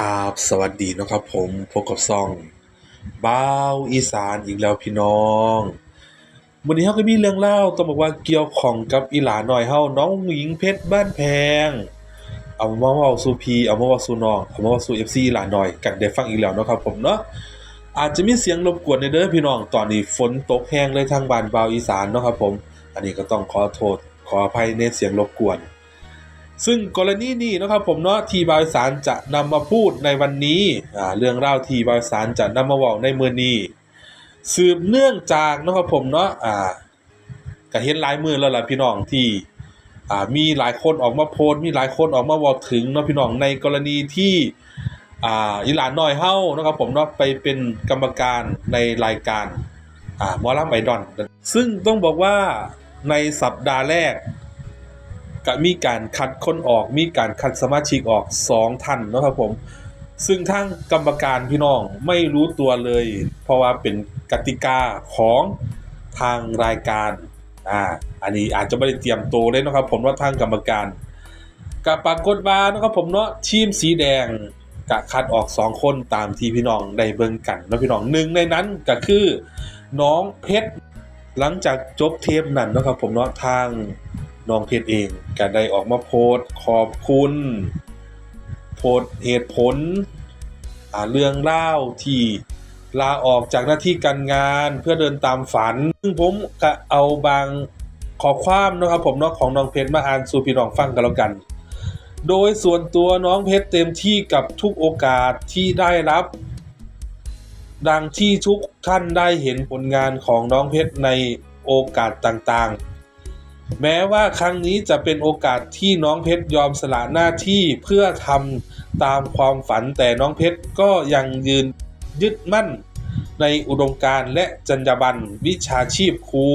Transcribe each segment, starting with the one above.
ครับ สวัสดีนะครับผมพบกับซ่องบ้าวอีสานอีกแล้วพี่น้อง วันนี้เฮาก็มีเรื่องเล่าต้องบอกว่าเกี่ยวของกับอีหลาน้อยเฮาน้องหญิงเพชรบ้านแพง เอามาว้าสูพีเอามาว้าสูน้องเอามาว้าสู่ FC อีหลาน้อยกันได้ฟังอีกแล้วนะครับผมเนาะอาจจะมีเสียงรบกวนในเด้อพี่น้องตอนนี้ฝนตกแห้งเลยทางบ้านบ้าวอีสานเนาะครับผม อันนี้ก็ต้องขอโทษขออภัยในเสียงรบกวน ซึ่งกรณีนี้นะครับผมเนาะทีบายสารจะนำมาพูดในวันนี้อ่าเรื่องเล่าทีบายสารจะนำมาบอกในมือนี้สืบเนื่องจากนะครับผมเนาะอ่าก็เห็นหลายมือแล้วล่ะพี่น้องที่อ่ามีหลายคนออกมาโพสมีหลายคนออกมาบอกถึงเนาะพี่น้องในกรณีที่อ่าอีหลานน้อยเฮานะครับผมเนาะไปเป็นกรรมการในรายการอ่ามอลำไอดอนซึ่งต้องบอกว่าในสัปดาห์แรก ก็มีการคัดคนออก มีการคัดสมาชิกออก 2ท่านนะครับผม ซึ่งทางกรรมการพี่น้องไม่รู้ตัวเลย เพราะว่าเป็นกติกาของทางรายการอ่าอันนี้อาจจะไม่ได้เตรียมตัวเลยนะครับ ผมว่าทางกรรมการกับปรากฏว่านะครับผมเนาะทีมสีแดงกะคัดออก 2 คนตามที่พี่น้องได้เบิ่งกันเนาะพี่น้องหนึ่งในนั้นก็คือน้องเพชรหลังจากจบเทปนั้นนะครับผมเนาะทาง น้องเพชรเองก็ได้ออกมาโพสต์ขอบคุณ โพสต์เหตุผลเรื่องเล่าที่ลาออกจากหน้าที่การงานเพื่อเดินตามฝัน ซึ่งผมก็เอาบางขอความนะครับผมนาะของน้องเพชรมาอ่านสู่พี่น้องฟังกันแล้วกัน โดยส่วนตัวน้องเพชรเต็มที่กับทุกโอกาสที่ได้รับ ดังที่ทุกท่านได้เห็นผลงานของน้องเพชรในโอกาสต่างๆ แม้ว่าครั้งนี้จะเป็นโอกาสที่น้องเพชรยอมสละหน้าที่เพื่อทำตามความฝันแต่น้องเพชรก็ยังยืนยึดมั่น ในอุดมการณ์และจรรยาบรรณวิชาชีพครู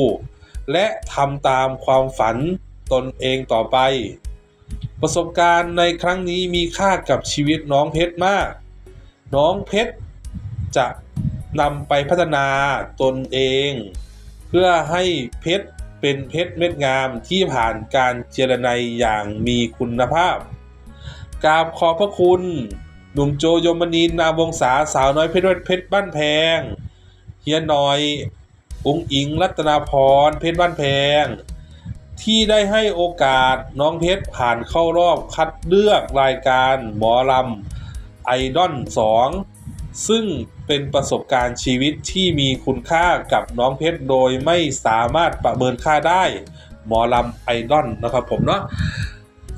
และทำตามความฝันตนเองต่อไป ประสบการณ์ในครั้งนี้มีค่ากับชีวิตน้องเพชรมาก น้องเพชรจะนำไปพัฒนาตนเอง เพื่อให้เพชร เป็นเพชรเม็ดงามที่ผ่านการเจรไนอย่างมีคุณภาพกราบขอบพระคุณ หนุ่มโจยมนีนามวงศาสาวน้อยเพชรเพชรบ้านแพง เฮียน้อยองค์อิงรัตนาพรเพชรบ้านแพง ที่ได้ให้โอกาสน้องเพชรผ่านเข้ารอบคัดเลือกรายการหมอลำไอดอล2 ซึ่งเป็นประสบการณ์ชีวิตที่มีคุณค่ากับน้องเพชรโดยไม่สามารถประเมินค่าได้ หมอลำไอดอลนะครับผมเนาะ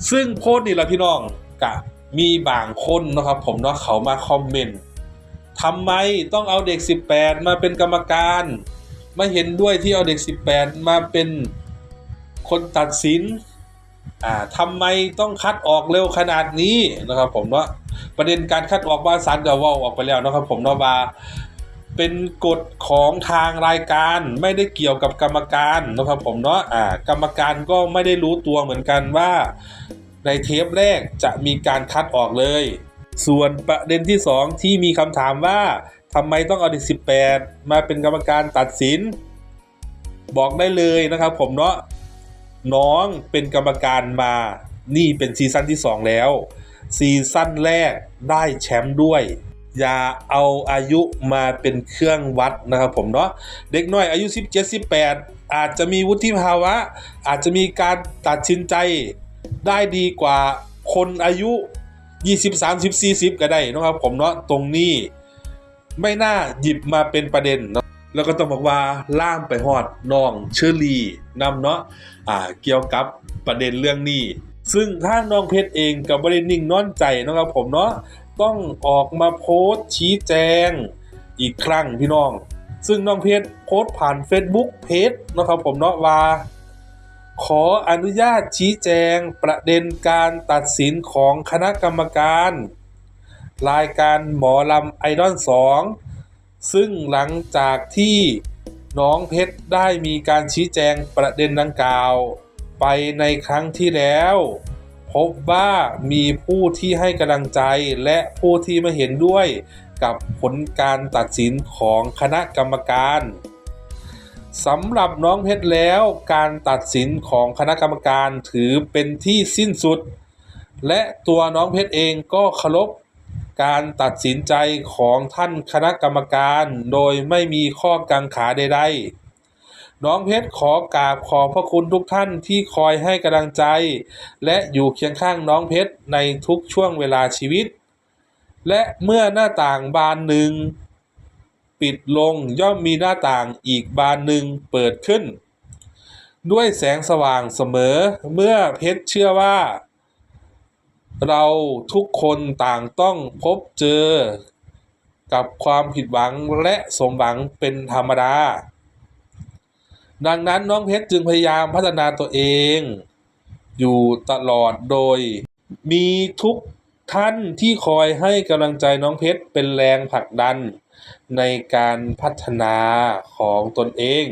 ซึ่งโพสต์นี่แหละพี่น้องกะมีบางคนนะครับผมเนาะเขามาคอมเมนต์ทำไมต้องเอาเด็ก 18 มาเป็นกรรมการไม่เห็นด้วยที่เอาเด็ก 18 มาเป็นคนตัดสิน อ่าทำไมต้องคัดออกเร็วขนาดนี้นะครับผมเนาะประเด็นการคัดออกว่าซันกับว่าออกไปแล้วนะครับผมเนาะว่าเป็นกฎของทางรายการไม่ได้เกี่ยวกับกรรมการนะครับผมเนาะอ่ากรรมการก็ไม่ได้รู้ตัวเหมือนกันว่า ในเทปแรกจะมีการคัดออกเลย ส่วนประเด็นที่ 2 ที่มีคำถามว่าทำไมต้องเอาเด็ก18 มาเป็นกรรมการตัดสิน บอกได้เลยนะครับผมเนาะ น้องเป็นกรรมการมานี่เป็นซีซั่นที่ 2 แล้ว ซีซั่นแรกได้แชมป์ด้วย อย่าเอาอายุมาเป็นเครื่องวัดนะครับผมเนาะเด็กน้อยอายุ 17 18 อาจจะมีวุฒิภาวะ อาจจะมีการตัดสินใจได้ดีกว่าคนอายุ 20 30 40 ก็ได้นะครับผมเนาะตรงนี้ไม่น่าหยิบมาเป็นประเด็นเนาะ แล้วก็ต้องบอกว่าล่ามไปฮอดน้องเชอรี่นำเนาะอ่าเกี่ยวกับประเด็นเรื่องนี้ ซึ่งทางน้องเพชรเองกับบรินิ่งนอนใจนะครับผมเนาะต้องออกมาโพสต์ชี้แจงอีกครั้งพี่น้อง ซึ่งน้องเพชรโพสต์ผ่าน Facebook เพจนะครับผมเนาะว่า ขออนุญาตชี้แจงประเด็นการตัดสินของคณะกรรมการ รายการหมอลำไอดอล2 ซึ่งหลังจากที่น้องเพชรได้มีการชี้แจงประเด็นดังกล่าว ไปในครั้งที่แล้ว พบว่ามีผู้ที่ให้กำลังใจและผู้ที่ไม่เห็นด้วยกับผลการตัดสินของคณะกรรมการสำหรับน้องเพชรแล้วการตัดสินของคณะกรรมการถือเป็นที่สิ้นสุด และตัวน้องเพชรเองก็เคารพ การตัดสินใจของท่านคณะกรรมการ โดยไม่มีข้อกังขาใดๆ น้องเพชรขอกราบขอบพระคุณทุกท่านที่คอยให้กำลังใจ และอยู่เคียงข้างน้องเพชรในทุกช่วงเวลาชีวิต และเมื่อหน้าต่างบานหนึ่ง ปิดลงย่อมมีหน้าต่างอีกบานหนึ่งเปิดขึ้น ด้วยแสงสว่างเสมอเมื่อเพชรเชื่อว่า เราทุกคนต่างต้องพบเจอ กับความผิดหวังและสมหวังเป็นธรรมดา ดังนั้นน้องเพชรจึงพยายามพัฒนาตัวเอง อยู่ตลอดโดย มีทุกท่านที่คอยให้กำลังใจน้องเพชรเป็นแรงผลักดัน ในการพัฒนาของตนเอง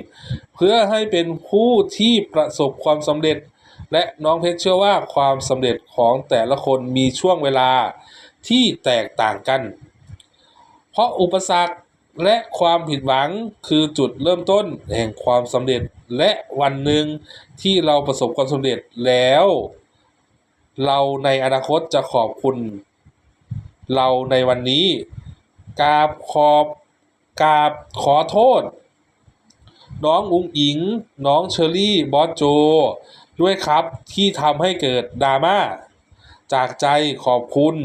เพื่อให้เป็นผู้ที่ประสบความสำเร็จ และน้องเพชรเชื่อว่าความสำเร็จของแต่ละคนมีช่วงเวลาที่แตกต่างกัน เพราะอุปสรรคและความผิดหวังคือจุดเริ่มต้นแห่งความสำเร็จและวันหนึ่งที่เราประสบความสำเร็จแล้ว เราในอนาคตจะขอบคุณ เราในวันนี้กราบขอบกราบขอโทษ น้องอุงอิง น้องเชอรี่ บอสโจ ด้วยครับที่ทำให้เกิดดราม่า จากใจขอบคุณ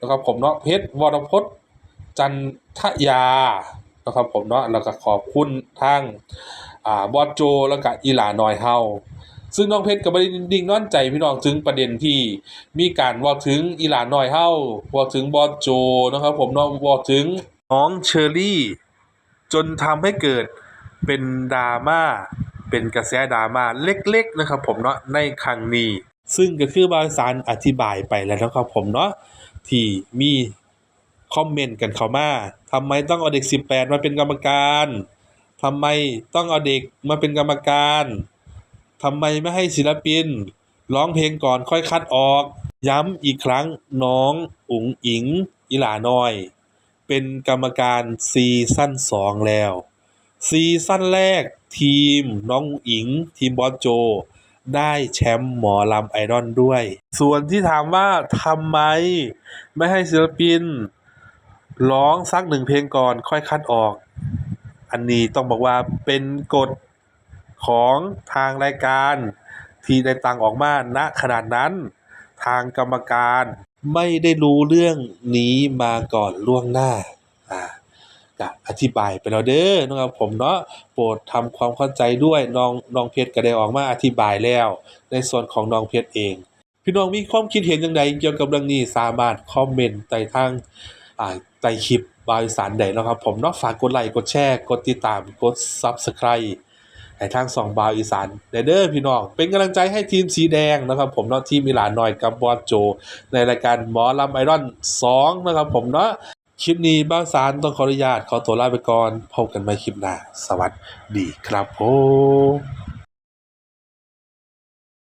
นะครับผมเนาะเพชรวรพจน์ จันทยานะครับผมเนาะแล้วก็ขอบคุณทางอ่าบอสโจแล้วก็อีหลานอยเฮาซึ่งน้องเพชรก็บ่ได้ดิ่งนอนใจพี่น้องถึงประเด็นที่มีการว่าถึงอีหลาน้อยเฮาว่าถึงบอสโจนะครับผมเนาะเว่าถึงน้องเชอรี่ จนทำให้เกิดเป็นดราม่า เป็นกระแสดราม่าเล็ก ๆ นะครับ ผมเนาะในครั้งนี้ ซึ่งก็คือบางสารอธิบายไปแล้วนะครับผมเนาะที่มีคอมเมนต์กันเข้ามาทำไมต้องเอาเด็ก 18 มาเป็นกรรมการทำไมต้องเอาเด็กมาเป็นกรรมการทำไมไม่ให้ศิลปิน ร้องเพลงก่อนค่อยคัดออก ย้ำอีกครั้งน้องอุ๋งอิงอิหลาน้อย เป็นกรรมการซีซั่น2แล้ว ซีซั่นแรก ทีมน้องอิง ทีมบอสโจ ได้แชมป์หมอลำไอดอลด้วย ส่วนที่ถามว่าทำไมไม่ให้ศิลปิน ร้องสักหนึ่งเพลงก่อนค่อยคัดออก อันนี้ต้องบอกว่าเป็นกฎของทางรายการที่ได้ตังออกมาณขนาดนั้น ทางกรรมการไม่ได้รู้เรื่องนี้มาก่อนล่วงหน้าอ่า ก็อธิบายไปแล้วเด้อนะครับผมเนาะโปรดทำความเข้าใจด้วยน้องน้องเพชรก็ได้ออกมาอธิบายแล้ว ในส่วนของน้องเพชรเอง พี่น้องมีความคิดเห็นอย่างไรเกี่ยวกับเรื่องนี้สามารถคอมเมนต์ใต้ทางอ่าใต้คลิปบาวอีสานได้เนะครับผมเนาะฝากกดไลค์กดแชร์กดติดตามกด Subscribe ให้ทางสองบาวอีสานได้เด้อพี่น้อง เป็นกำลังใจให้ทีมสีแดงนะครับ ผมเนาะทีมมิลานหน่อยกับบอสโจ ในรายการหมอลำไอรอน2นะครับผมเนาะ คลิปนี้บ้าวสารต้องขออนุญาตขอตัวลาไปก่อน พบกันใหม่คลิปหน้า สวัสดีครับผม